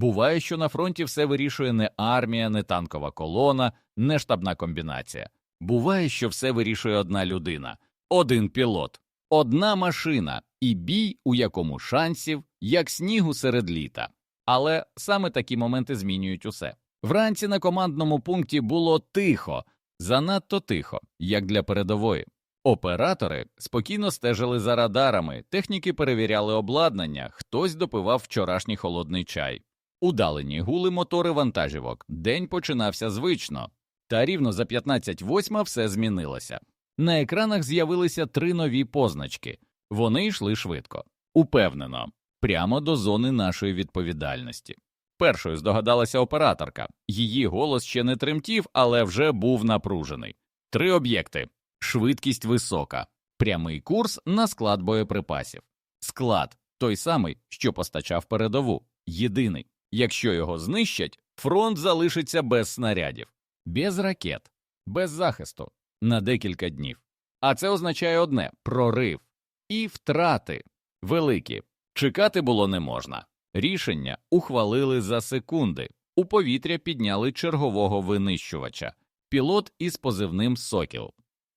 Буває, що на фронті все вирішує не армія, не танкова колона, не штабна комбінація. Буває, що все вирішує одна людина, один пілот, одна машина і бій, у якому шансів, як снігу серед літа. Але саме такі моменти змінюють усе. Вранці на командному пункті було тихо, занадто тихо, як для передової. Оператори спокійно стежили за радарами, техніки перевіряли обладнання, хтось допивав вчорашній холодний чай. Удалені гули мотори вантажівок. День починався звично, та рівно за 15.08 все змінилося. На екранах з'явилися три нові позначки. Вони йшли швидко, упевнено, прямо до зони нашої відповідальності. Першою здогадалася операторка. Її голос ще не тремтів, але вже був напружений. Три об'єкти: швидкість висока, прямий курс на склад боєприпасів. Склад той самий, що постачав передову, єдиний. Якщо його знищать, фронт залишиться без снарядів, без ракет, без захисту на декілька днів. А це означає одне прорив і втрати великі. Чекати було не можна. Рішення ухвалили за секунди. У повітря підняли чергового винищувача, пілот із позивним Сокіл.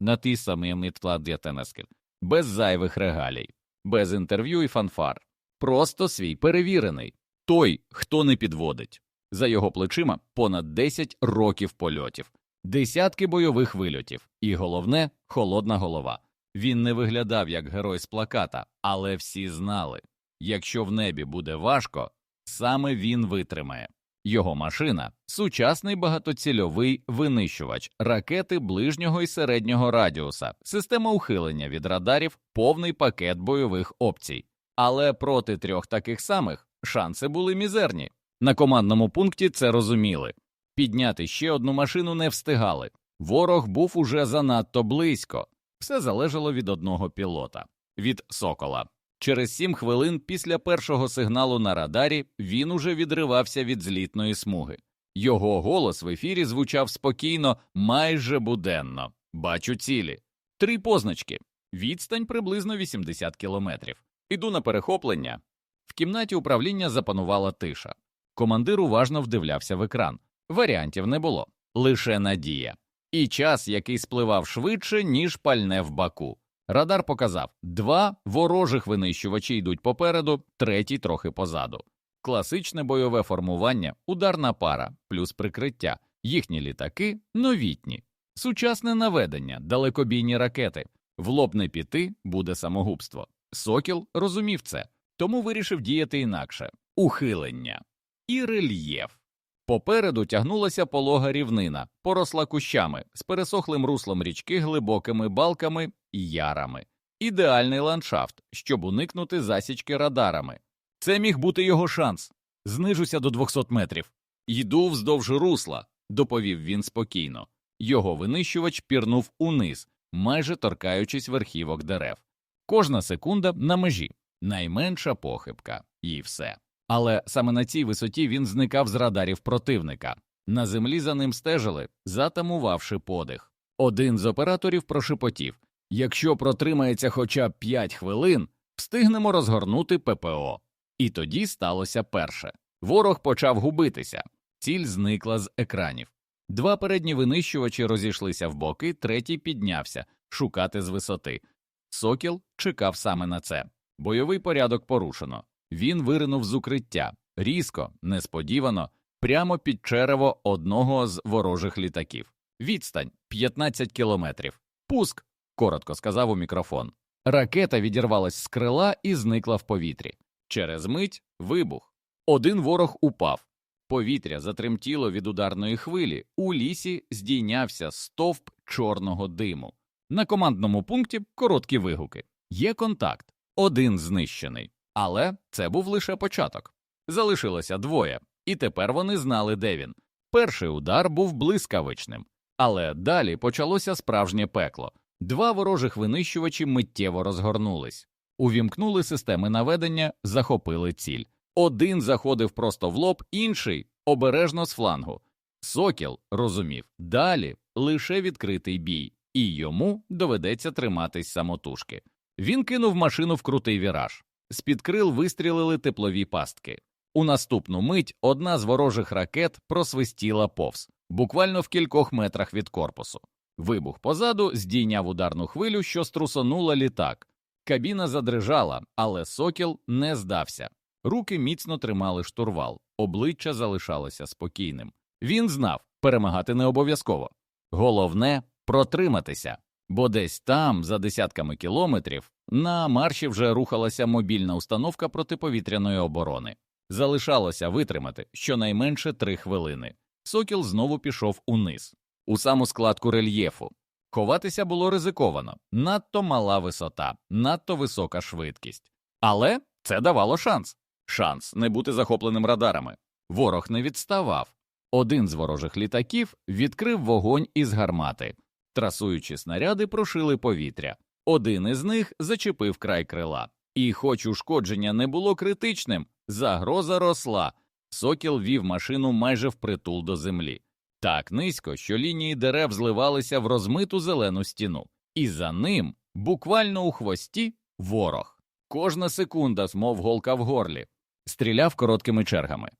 На ті самі мітклад'ятенески, без зайвих регалій, без інтерв'ю і фанфар. Просто свій перевірений, той, хто не підводить. За його плечима понад 10 років польотів, десятки бойових вильотів, і головне холодна голова. Він не виглядав як герой з плаката, але всі знали якщо в небі буде важко, саме він витримає. Його машина сучасний багатоцільовий винищувач, ракети ближнього і середнього радіуса, система ухилення від радарів, повний пакет бойових опцій. Але проти трьох таких самих шанси були мізерні. На командному пункті це розуміли. Підняти ще одну машину не встигали. Ворог був уже занадто близько. Все залежало від одного пілота від сокола. Через сім хвилин після першого сигналу на радарі він уже відривався від злітної смуги. Його голос в ефірі звучав спокійно, майже буденно. Бачу цілі. Три позначки. Відстань приблизно 80 кілометрів. Іду на перехоплення. В кімнаті управління запанувала тиша. Командир уважно вдивлявся в екран. Варіантів не було, лише надія. І час, який спливав швидше, ніж пальне в баку. Радар показав два ворожих винищувачі йдуть попереду, третій трохи позаду. Класичне бойове формування, ударна пара, плюс прикриття, їхні літаки новітні, сучасне наведення, далекобійні ракети. В лоб не піти буде самогубство. Сокіл розумів це, тому вирішив діяти інакше ухилення і рельєф. Попереду тягнулася полога рівнина, поросла кущами, з пересохлим руслом річки, глибокими балками і ярами. Ідеальний ландшафт, щоб уникнути засічки радарами. Це міг бути його шанс. Знижуся до 200 метрів. Йду вздовж русла, доповів він спокійно. Його винищувач пірнув униз, майже торкаючись верхівок дерев. Кожна секунда на межі, найменша похибка, і все. Але саме на цій висоті він зникав з радарів противника. На землі за ним стежили, затамувавши подих. Один з операторів прошепотів якщо протримається хоча б 5 хвилин, встигнемо розгорнути ППО. І тоді сталося перше. Ворог почав губитися, ціль зникла з екранів. Два передні винищувачі розійшлися в боки, третій піднявся шукати з висоти. Сокіл чекав саме на це. Бойовий порядок порушено. Він виринув з укриття різко, несподівано, прямо під черево одного з ворожих літаків. Відстань 15 кілометрів. Пуск, коротко сказав у мікрофон. Ракета відірвалась з крила і зникла в повітрі. Через мить вибух. Один ворог упав. Повітря затремтіло від ударної хвилі. У лісі здійнявся стовп чорного диму. На командному пункті короткі вигуки. Є контакт, один знищений. Але це був лише початок. Залишилося двоє, і тепер вони знали, де він. Перший удар був блискавичним, але далі почалося справжнє пекло. Два ворожих винищувачі миттєво розгорнулись, увімкнули системи наведення, захопили ціль. Один заходив просто в лоб, інший обережно з флангу. Сокіл розумів далі лише відкритий бій, і йому доведеться триматись самотужки. Він кинув машину в крутий віраж. З під крил вистрілили теплові пастки. У наступну мить одна з ворожих ракет просвистіла повз, буквально в кількох метрах від корпусу. Вибух позаду здійняв ударну хвилю, що струсонула літак. Кабіна задрижала, але сокіл не здався. Руки міцно тримали штурвал, обличчя залишалося спокійним. Він знав, перемагати не обов'язково. Головне протриматися, бо десь там, за десятками кілометрів, на марші вже рухалася мобільна установка протиповітряної оборони. Залишалося витримати щонайменше три хвилини. Сокіл знову пішов униз, у саму складку рельєфу. Ховатися було ризиковано, надто мала висота, надто висока швидкість. Але це давало шанс шанс не бути захопленим радарами. Ворог не відставав. Один з ворожих літаків відкрив вогонь із гармати. Трасуючи снаряди, прошили повітря. Один із них зачепив край крила. І, хоч ушкодження не було критичним, загроза росла. Сокіл вів машину майже впритул до землі. Так низько, що лінії дерев зливалися в розмиту зелену стіну, і за ним, буквально у хвості, ворог. Кожна секунда, мов голка в горлі, стріляв короткими чергами.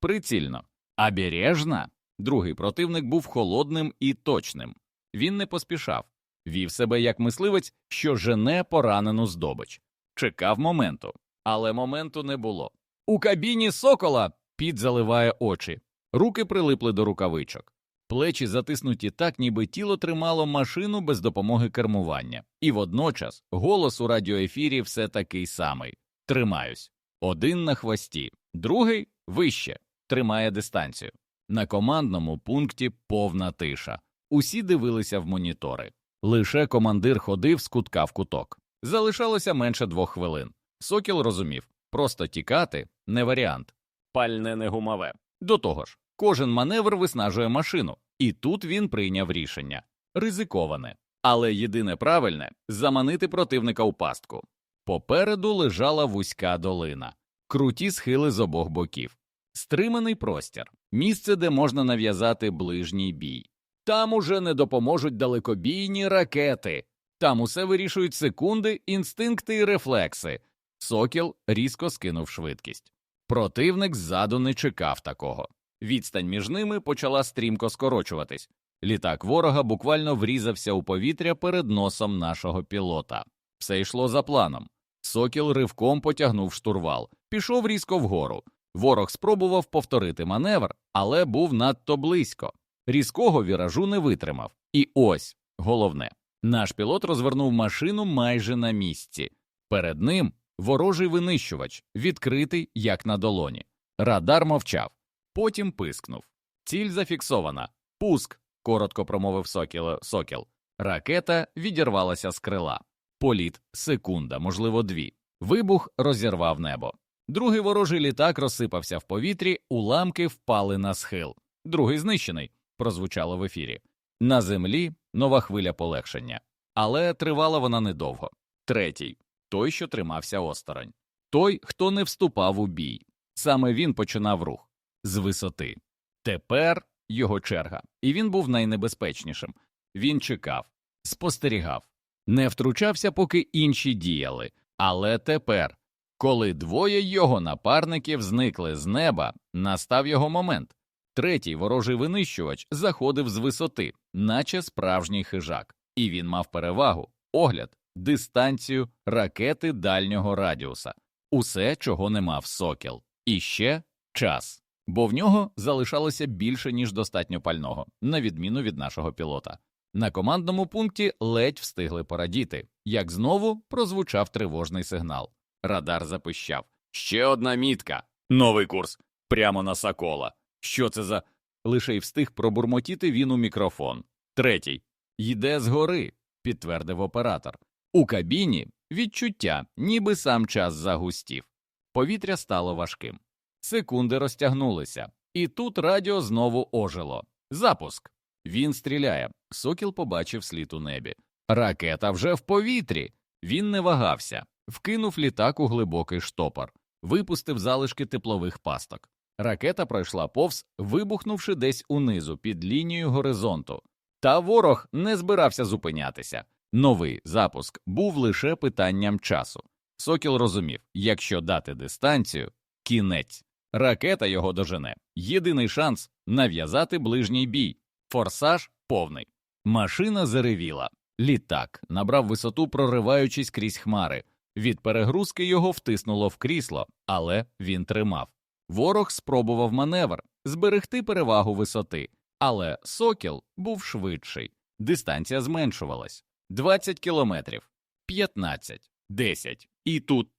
Прицільно. Обережно? Другий противник був холодним і точним. Він не поспішав, вів себе як мисливець, що жене поранену здобич. Чекав моменту, але моменту не було. У кабіні сокола під заливає очі, руки прилипли до рукавичок, плечі затиснуті так, ніби тіло тримало машину без допомоги кермування, і водночас голос у радіоефірі все такий самий тримаюсь. Один на хвості, другий вище, тримає дистанцію. На командному пункті повна тиша. Усі дивилися в монітори. Лише командир ходив з кутка в куток. Залишалося менше двох хвилин. Сокіл розумів просто тікати не варіант. Пальне не гумове. До того ж, кожен маневр виснажує машину, і тут він прийняв рішення ризиковане, але єдине правильне заманити противника у пастку. Попереду лежала вузька долина, круті схили з обох боків, стриманий простір, місце, де можна нав'язати ближній бій. Там уже не допоможуть далекобійні ракети, там усе вирішують секунди, інстинкти і рефлекси. Сокіл різко скинув швидкість. Противник ззаду не чекав такого. Відстань між ними почала стрімко скорочуватись. Літак ворога буквально врізався у повітря перед носом нашого пілота. Все йшло за планом. Сокіл ривком потягнув штурвал, пішов різко вгору. Ворог спробував повторити маневр, але був надто близько. Різкого віражу не витримав. І ось головне наш пілот розвернув машину майже на місці. Перед ним ворожий винищувач, відкритий, як на долоні. Радар мовчав, потім пискнув. Ціль зафіксована. Пуск, коротко промовив сокіл. сокіл. Ракета відірвалася з крила. Політ секунда, можливо, дві. Вибух розірвав небо. Другий ворожий літак розсипався в повітрі, уламки впали на схил. Другий знищений, прозвучало в ефірі. На землі нова хвиля полегшення. Але тривала вона недовго. Третій той, що тримався осторонь. Той, хто не вступав у бій. Саме він починав рух з висоти. Тепер його черга, і він був найнебезпечнішим. Він чекав, спостерігав, не втручався, поки інші діяли. Але тепер, коли двоє його напарників зникли з неба, настав його момент. Третій ворожий винищувач заходив з висоти, наче справжній хижак, і він мав перевагу, огляд, дистанцію, ракети дальнього радіуса, усе, чого не мав сокіл, і ще час, бо в нього залишалося більше ніж достатньо пального, на відміну від нашого пілота. На командному пункті ледь встигли порадіти, як знову прозвучав тривожний сигнал. Радар запищав ще одна мітка. Новий курс прямо на сокола. Що це за. Лише й встиг пробурмотіти він у мікрофон. Третій йде згори, підтвердив оператор. У кабіні відчуття, ніби сам час загустів. Повітря стало важким. Секунди розтягнулися, і тут радіо знову ожило. Запуск. Він стріляє. Сокіл побачив слід у небі. Ракета вже в повітрі. Він не вагався, вкинув літак у глибокий штопор, випустив залишки теплових пасток. Ракета пройшла повз, вибухнувши десь унизу під лінією горизонту. Та ворог не збирався зупинятися. Новий запуск був лише питанням часу. Сокіл розумів, якщо дати дистанцію, кінець. Ракета його дожене. Єдиний шанс нав'язати ближній бій. Форсаж повний. Машина заревіла. Літак набрав висоту, прориваючись крізь хмари. Від перегрузки його втиснуло в крісло, але він тримав. Ворог спробував маневр зберегти перевагу висоти, але сокіл був швидший. Дистанція зменшувалась 20 кілометрів, 15, 10. І тут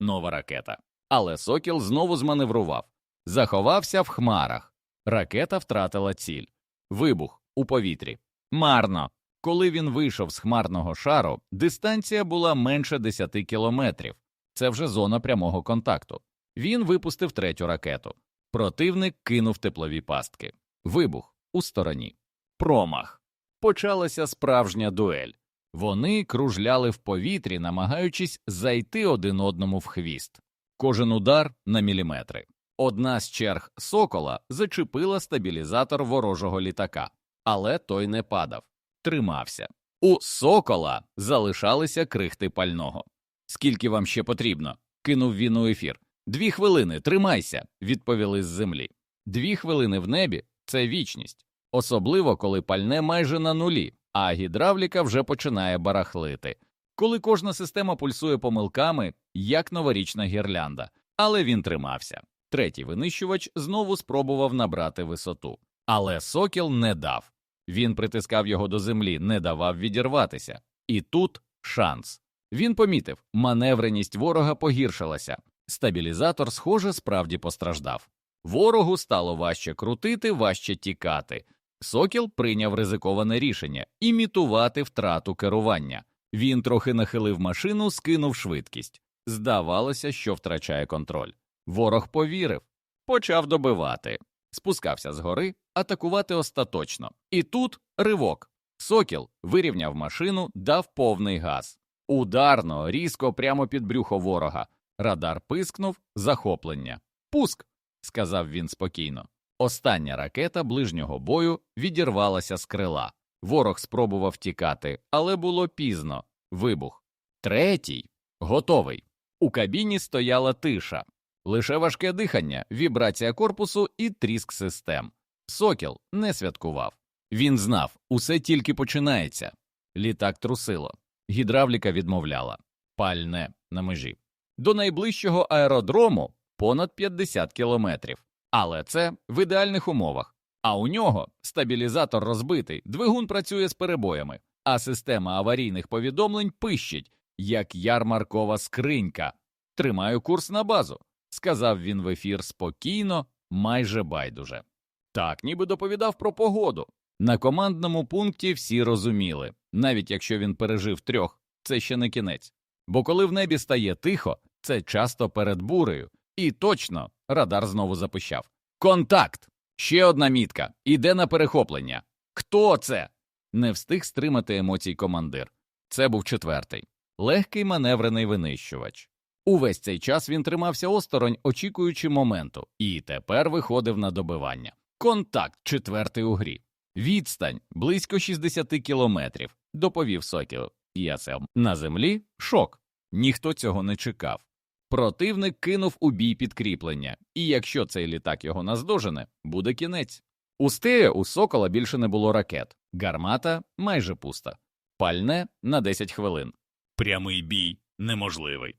нова ракета. Але сокіл знову зманеврував, заховався в хмарах. Ракета втратила ціль. Вибух у повітрі. Марно. Коли він вийшов з хмарного шару, дистанція була менше 10 кілометрів. Це вже зона прямого контакту. Він випустив третю ракету. Противник кинув теплові пастки. Вибух у стороні. Промах. Почалася справжня дуель. Вони кружляли в повітрі, намагаючись зайти один одному в хвіст. Кожен удар на міліметри. Одна з черг сокола зачепила стабілізатор ворожого літака, але той не падав, тримався. У сокола залишалися крихти пального. Скільки вам ще потрібно? кинув він у ефір. Дві хвилини, тримайся, відповіли з землі. Дві хвилини в небі це вічність, особливо коли пальне майже на нулі, а гідравліка вже починає барахлити. Коли кожна система пульсує помилками, як новорічна гірлянда, але він тримався. Третій винищувач знову спробував набрати висоту, але сокіл не дав. Він притискав його до землі, не давав відірватися. І тут шанс. Він помітив, маневреність ворога погіршилася. Стабілізатор, схоже, справді постраждав. Ворогу стало важче крутити, важче тікати. Сокіл прийняв ризиковане рішення імітувати втрату керування. Він трохи нахилив машину, скинув швидкість. Здавалося, що втрачає контроль. Ворог повірив, почав добивати, спускався з гори, атакувати остаточно. І тут ривок. Сокіл вирівняв машину, дав повний газ. Ударно, різко прямо під брюхо ворога. Радар пискнув захоплення. Пуск, сказав він спокійно. Остання ракета ближнього бою відірвалася з крила. Ворог спробував тікати, але було пізно. Вибух. Третій готовий. У кабіні стояла тиша, лише важке дихання, вібрація корпусу і тріск систем. Сокіл не святкував. Він знав, усе тільки починається. Літак трусило, гідравліка відмовляла, пальне на межі. До найближчого аеродрому понад 50 кілометрів. Але це в ідеальних умовах. А у нього стабілізатор розбитий, двигун працює з перебоями, а система аварійних повідомлень пищить, як ярмаркова скринька. Тримаю курс на базу, сказав він в ефір спокійно, майже байдуже. Так, ніби доповідав про погоду. На командному пункті всі розуміли, навіть якщо він пережив трьох, це ще не кінець. Бо коли в небі стає тихо, це часто перед бурею. І точно радар знову запищав. Контакт! Ще одна мітка. Іде на перехоплення. Хто це? Не встиг стримати емоцій командир. Це був четвертий, легкий маневрений винищувач. Увесь цей час він тримався осторонь, очікуючи моменту, і тепер виходив на добивання. Контакт четвертий у грі. Відстань близько 60 кілометрів, доповів Сокіл. Ясел. На землі шок. Ніхто цього не чекав. Противник кинув у бій підкріплення, і якщо цей літак його наздожене, буде кінець. У стеє у сокола більше не було ракет, гармата майже пуста, пальне на 10 хвилин. Прямий бій неможливий.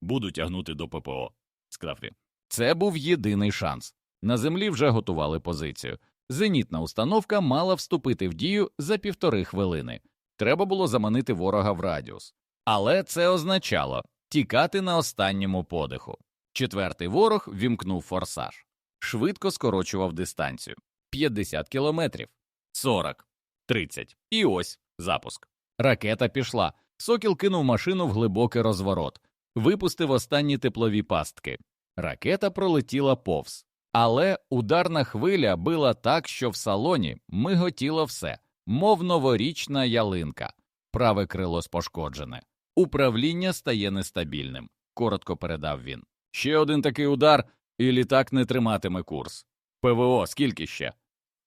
Буду тягнути до ППО, сказав він. Це був єдиний шанс. На землі вже готували позицію. Зенітна установка мала вступити в дію за півтори хвилини. Треба було заманити ворога в радіус. Але це означало тікати на останньому подиху. Четвертий ворог вімкнув форсаж, швидко скорочував дистанцію 50 кілометрів, 40, 30. І ось запуск. Ракета пішла. Сокіл кинув машину в глибокий розворот, випустив останні теплові пастки. Ракета пролетіла повз. Але ударна хвиля била так, що в салоні миготіло все, мов новорічна ялинка, праве крило спошкоджене. Управління стає нестабільним, коротко передав він. Ще один такий удар, і літак не триматиме курс. ПВО, скільки ще?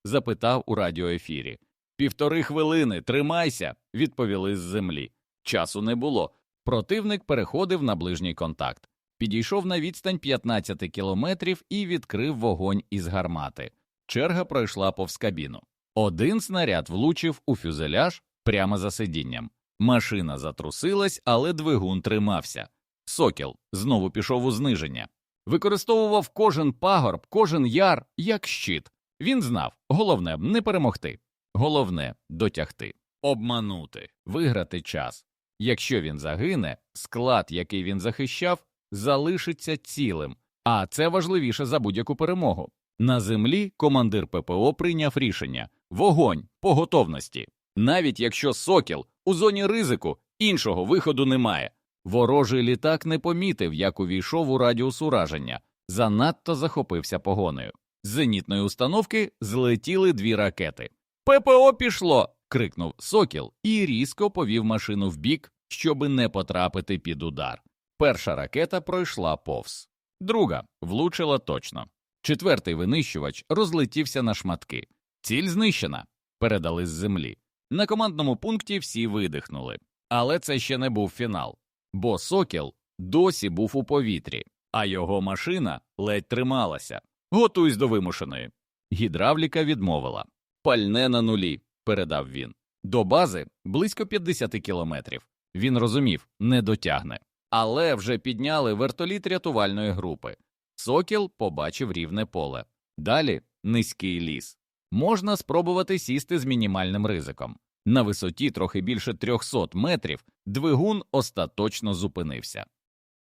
запитав у радіоефірі. Півтори хвилини, тримайся, відповіли з землі. Часу не було. Противник переходив на ближній контакт. підійшов на відстань 15 кілометрів і відкрив вогонь із гармати. Черга пройшла повз кабіну. Один снаряд влучив у фюзеляж прямо за сидінням. Машина затрусилась, але двигун тримався. Сокіл знову пішов у зниження. Використовував кожен пагорб, кожен яр як щит. Він знав головне не перемогти, головне дотягти, обманути, виграти час. Якщо він загине, склад, який він захищав, залишиться цілим, а це важливіше за будь-яку перемогу. На землі командир ППО прийняв рішення вогонь по готовності. Навіть якщо сокіл у зоні ризику, іншого виходу немає. Ворожий літак не помітив, як увійшов у радіус ураження, занадто захопився погонею. З зенітної установки злетіли дві ракети. ППО пішло. крикнув сокіл і різко повів машину вбік, щоби не потрапити під удар. Перша ракета пройшла повз, друга влучила точно. Четвертий винищувач розлетівся на шматки. Ціль знищена, передали з землі. На командному пункті всі видихнули. Але це ще не був фінал, бо сокіл досі був у повітрі, а його машина ледь трималася. Готуйсь до вимушеної. Гідравліка відмовила. Пальне на нулі, передав він. До бази близько 50 кілометрів. Він розумів, не дотягне. Але вже підняли вертоліт рятувальної групи. Сокіл побачив рівне поле. Далі низький ліс. Можна спробувати сісти з мінімальним ризиком. На висоті трохи більше 300 метрів двигун остаточно зупинився.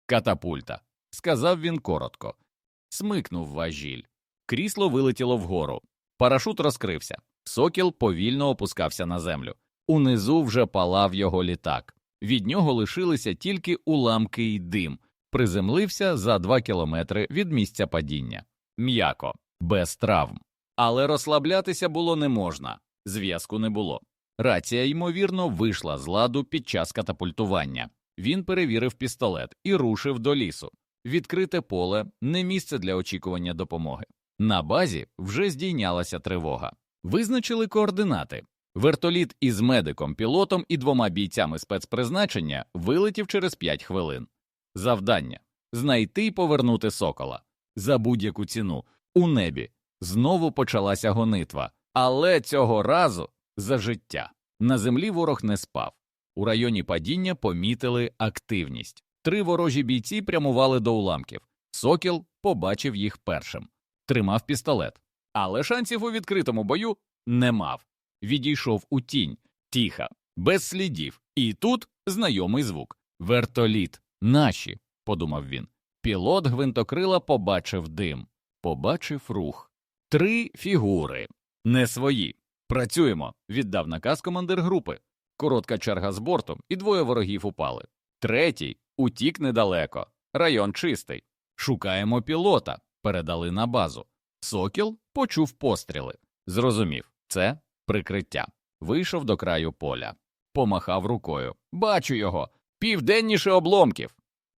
Катапульта, сказав він коротко. Смикнув важіль. Крісло вилетіло вгору. Парашут розкрився. Сокіл повільно опускався на землю. Унизу вже палав його літак. Від нього лишилися тільки уламки й дим. Приземлився за два кілометри від місця падіння. М'яко, без травм. Але розслаблятися було не можна, зв'язку не було. Рація, ймовірно, вийшла з ладу під час катапультування. Він перевірив пістолет і рушив до лісу. Відкрите поле не місце для очікування допомоги. На базі вже здійнялася тривога. Визначили координати. Вертоліт із медиком, пілотом і двома бійцями спецпризначення вилетів через 5 хвилин. Завдання знайти й повернути сокола за будь-яку ціну у небі. Знову почалася гонитва, але цього разу за життя. На землі ворог не спав. У районі падіння помітили активність. Три ворожі бійці прямували до уламків. Сокіл побачив їх першим, тримав пістолет, але шансів у відкритому бою не мав. Відійшов у тінь, тіха, без слідів, і тут знайомий звук. Вертоліт, наші, подумав він. Пілот гвинтокрила побачив дим, побачив рух. Три фігури, не свої. Працюємо, віддав наказ командир групи. Коротка черга з борту, і двоє ворогів упали. Третій утік недалеко. Район чистий. Шукаємо пілота, передали на базу. Сокіл почув постріли. Зрозумів, це прикриття. Вийшов до краю поля, помахав рукою. Бачу його. Південніше обломків.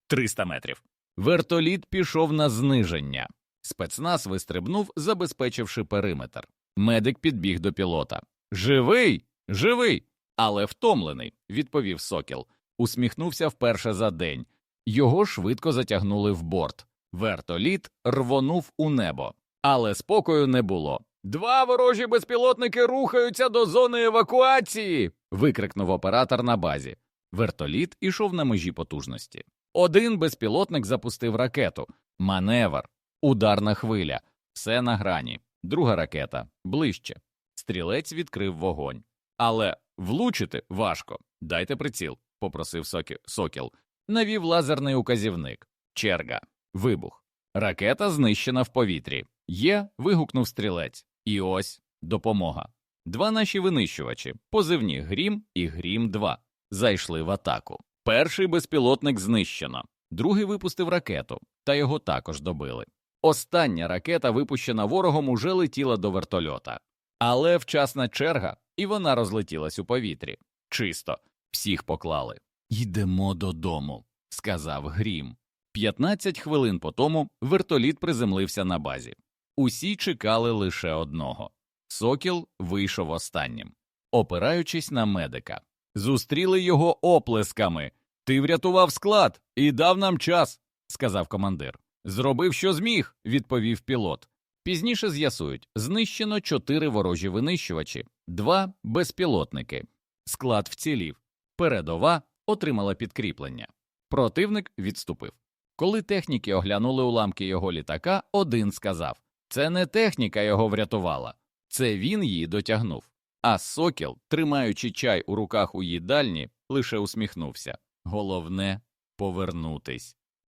300 метрів. Вертоліт пішов на зниження. Спецназ вистрибнув, забезпечивши периметр. Медик підбіг до пілота. Живий, живий, але втомлений, відповів сокіл. Усміхнувся вперше за день. Його швидко затягнули в борт. Вертоліт рвонув у небо, але спокою не було. Два ворожі безпілотники рухаються до зони евакуації. викрикнув оператор на базі. Вертоліт ішов на межі потужності. Один безпілотник запустив ракету. Маневр, ударна хвиля, все на грані. Друга ракета ближче. Стрілець відкрив вогонь. Але влучити важко. Дайте приціл, попросив Сокі- сокіл. Навів лазерний указівник. Черга. Вибух. Ракета знищена в повітрі. Є. вигукнув стрілець. І ось допомога. Два наші винищувачі, позивні Грім і Грім 2 зайшли в атаку. Перший безпілотник знищено, другий випустив ракету, та його також добили. Остання ракета, випущена ворогом, уже летіла до вертольота. Але вчасна черга, і вона розлетілась у повітрі. Чисто, всіх поклали. Йдемо додому, сказав Грім. 15 хвилин по тому вертоліт приземлився на базі. Усі чекали лише одного. Сокіл вийшов останнім, опираючись на медика. Зустріли його оплесками. Ти врятував склад і дав нам час. сказав командир. Зробив, що зміг, відповів пілот. Пізніше з'ясують, знищено чотири ворожі винищувачі, два безпілотники. Склад вцілів. Передова отримала підкріплення. Противник відступив. Коли техніки оглянули уламки його літака, один сказав це не техніка його врятувала, це він її дотягнув. А сокіл, тримаючи чай у руках у їдальні, лише усміхнувся. Головне повернутись.